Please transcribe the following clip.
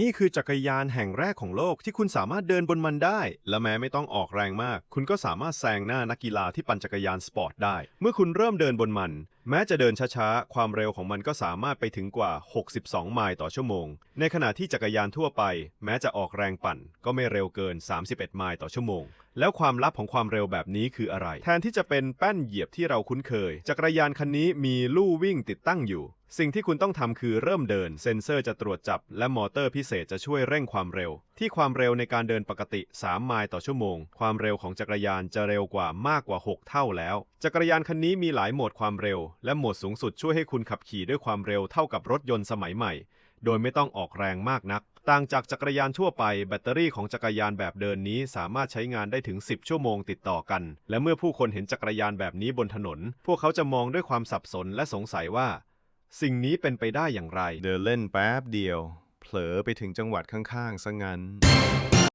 นี่คือจักรยานแห่งแรกของโลกที่คุณสามารถเดินบนมันได้ และแม้ไม่ต้องออกแรงมาก คุณก็สามารถแซงหน้านักกีฬาที่ปั่นจักรยานสปอร์ตได้ เมื่อคุณเริ่มเดินบนมัน แม้จะเดินช้าๆ ความเร็วของมันก็สามารถไปถึงกว่า 62 ไมล์ต่อชั่วโมง ในขณะที่จักรยานทั่วไป แม้จะออกแรงปั่น ก็ไม่เร็วเกิน 31 ไมล์ต่อชั่วโมง แล้วความลับของความเร็วแบบนี้คืออะไร แทนที่จะเป็นแป้นเหยียบที่เราคุ้นเคย จักรยานคันนี้มีลู่วิ่งติดตั้งอยู่ สิ่งที่คุณต้องทำคือเริ่มเดิน เซ็นเซอร์จะตรวจจับ และมอเตอร์พิเศษจะช่วยเร่งความเร็ว ที่ความเร็วในการเดินปกติ 3 ไมล์ต่อชั่วโมง ความเร็วของจักรยานจะเร็วกว่ามากกว่า 6 เท่าแล้ว จักรยานคันนี้มีหลายโหมดความเร็ว และโหมดสูงสุดช่วยให้คุณขับขี่ด้วยความเร็วเท่ากับรถยนต์สมัยใหม่ โดยไม่ต้องออกแรงมากนัก ต่างจากจักรยานทั่วไป แบตเตอรี่ของจักรยานแบบเดินนี้สามารถใช้งานได้ถึง 10 ชั่วโมงติดต่อกัน และเมื่อผู้คนเห็นจักรยานแบบนี้บนถนน พวกเขาจะมองด้วยความสับสนและสงสัยว่า สิ่งนี้เป็นไปได้อย่างไร เดินเล่นแป๊บเดียว เผลอไปถึงจังหวัดข้างๆซะงั้น